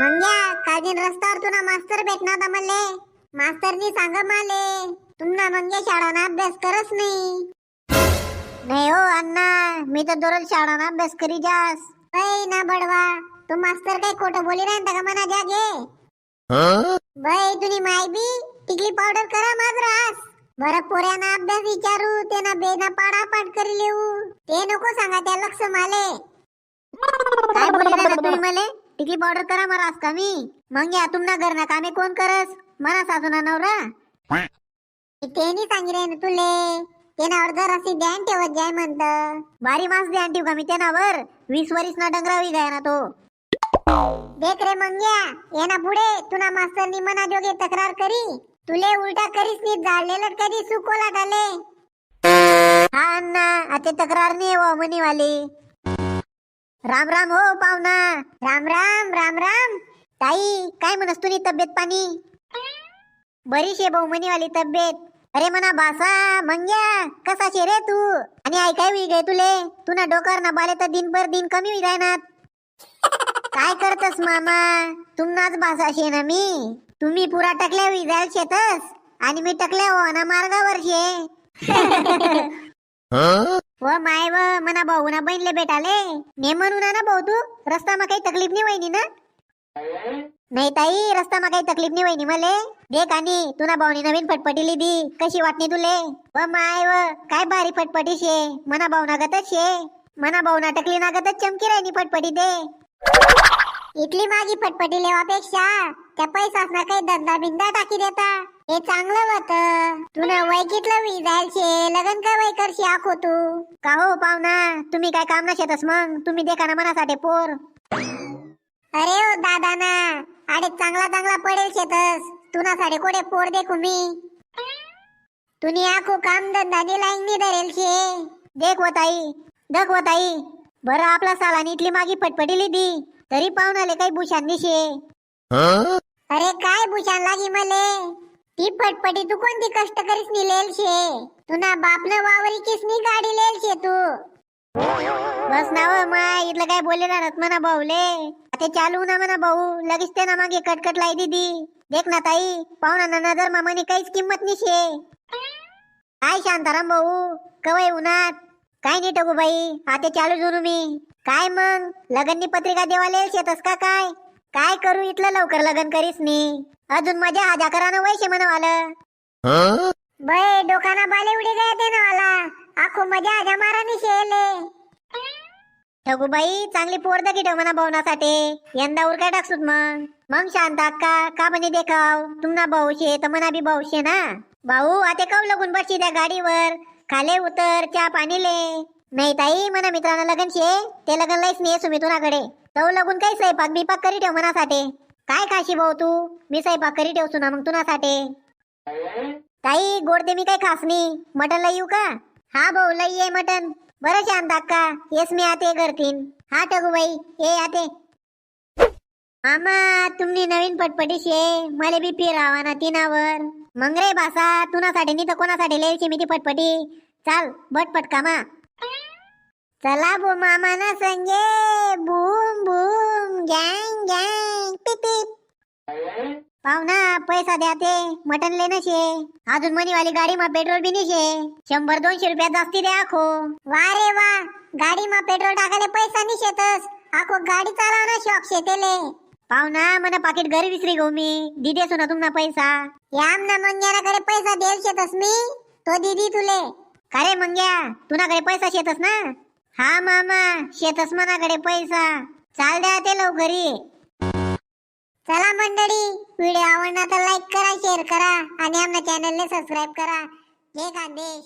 मंग्या काजीन रस्त्यावर तुला मास्तर भेटणार होता मास्तरनी सांग माले. तुम्हाला मंग्या म्हणजे शाळाना अभ्यास करत नाही. नाही हो अण्णा मी तर दररोज शाळाना अभ्यास करी जास. बाई ना बडवा तू मास्तर काही खोटं बोली नाही का मना जा घे बाई तुनी माय बी टिकली पावडर करा माझ रास. बरं पोऱ्याना अभ्यास विचारू ते ना बेना पाडा पाठ करी लेऊ ते नको सांगा त्या लक्ष माले. काय बोलले तुम्ही मला? टिकली पावडर करा मरास का मी. मग या तुमना घरना कामे कोण करस? मला सासूना नवरा. ते नाही सांगितले ना तुले. ते ना अर्ध रसी ध्यान ठेवत जाय म्हणत. बारी मास ध्यान ठेवू का मी त्यानावर वीस वरीस ना डंगरावी गाय ना तो. देख रे मंग्या ये. ना पुढे. तुना मास्तरनी मना जोगे तक्रार करी. तुले उलटा करीस नी जाळलेलं कधी सुकोला टाले हा अण्णा आता तक्रार नाही हो मनी वाली राम राम हो पाहुणा. राम राम राम राम. ताई काय म्हणस तुनी तब्येत पाणी? बरीच आहे भाऊ वाली तब्येत. अरे म्हणा बासा मंग्या कसा शे रे तू? आणि ऐकाय होई गे तुले? तुना डोकर ना बाले तर दिन पर दिन कमी होई जायनात काय करतस मामा? तुम्हाच बासा शे ना मी? तुम्ही पुरा टकल्या होई जायल शेतस आणि मी टकल्या हो ना मार्गावर शे व माय व मना भाऊ ना बहिणले भेटाले. ने म्हणू ना भाऊ तू रस्ता मा काही तकलीफ नाही वहिनी ना? नाही ताई रस्ता मा काही तकलीफ नाही वहिनी मले. देख आणि तुना भाऊनी नवीन फटफटी लिदी कशी वाटणी तुले? व माय व काय भारी फटफटी शे मना भाऊ ना गतच शे मना भाऊ ना टकली ना गतच चमकी राहिली फटफटी दे. इटली माझी फटफटी लेवापेक्षा त्या पैसा ना काही धंदा बिंदा टाकी देता. हे चांगलं होत तुला वय कितलं वी शे लगन का वय करशी आखो तू? का हो पाहुणा? तुम्ही काय काम नशेतस मग? तुम्ही देखा ना मनासाठी पोर. अरे ओ दादा ना अरे चांगला चांगला पडेल शेतस. तुनासाठी कोडे पोर देखू मी. तुनी आखो काम धंदा दिलाय मी धरेल शे देख व ताई देख व ताई. बरं आपला सालानी इथली मागी फटफटी लिदी. तरी पाहुणाले काही भूषण दिशे अरे काय भूषण लागी मले? ती फटफटी तू कोणती कष्ट करीस नी लेल शे तुना न वावरी किसनी गाडी लेल शे तू? बस ना व माय इथलं काय बोले ना म्हणा भाऊले? ते चालू ना म्हणा भाऊ लगेच ते ना मागे कटकट लाई दीदी. देख ना ताई पाहुणा ना नजर मामाने काहीच किंमत निशे. काय शांताराम भाऊ कवय उन्हात? काय नाही टगू बाई आता चालू जुनू मी. काय मग लगननी पत्रिका देवाले शेतस का काय? काय करू इथलं लवकर लगन करीस नी? अजून माझ्या आजा करानं वैशे म्हणवालं बय डोकाना बाले उडी गया ते नावाला आखो मजा आजा मारा नि शेले ठगूबाई चांगली पोर दगी ठेव म्हणा भावनासाठी. यंदा उरकाय टाकसूत मग? मग शांत अक्का का म्हणे देखाव? तुम्हाला भाऊ शे तर मना बी भाऊ शे ना? भाऊ आता कव लगून बसशी त्या गाडीवर? खाले उतर चहा पाणी ले. नाही ताई म्हणा मित्रांना लगन शे ते लगन लईच नाही सुमी तुनाकडे तव लगून काही स्वयंपाक बिपाक करी ठेव मनासाठी. काय खाशी भाऊ तू? मी स्वयंपाक करी ठेवसू ना मग तुनासाठी. ताई गोड ते मी काही खास नाही मटन लई येऊ का? हा भाऊ लई ये मटन बरं शांत अक्का. येस मी आते करतीन हा टगू बाई ये आते. मामा तुम्ही नवीन पटपटी शे मला बी फिरावा ना तिनावर. मग रे बासा तुनासाठी नाही तर कोणासाठी लिहायची मी ती पटपटी? चाल बटपट कामा. चला बो मामा ना संगे. पैसा द्या ते. मटन लेणं शे अजून मनीवाली गाडी मा पेट्रोल बी नाही शे शंभर दोनशे रुपया जास्ती द्या आखो. वा रे वा. गाडी मा पेट्रोल टाकायला पैसा निशेतस शेतस आखो गाडी चालवणं शॉक शेतेले. पाहुणा मना पाकिट घरी विसरी गो मी. दिदे सुना तुमना पैसा. याम ना मंग्याकडे पैसा देल शेतस मी. तो दीदी तुले. अरे मंग्या? तुनाकडे पैसा शेतस ना? हा मामा शेतस मनाकडे पैसा. चाल द्या ते लवकरी. चला मंडळी व्हिडिओ आवडला तर लाईक करा शेअर करा आणि आमच्या चॅनलने सबस्क्राईब करा. जय खानदेश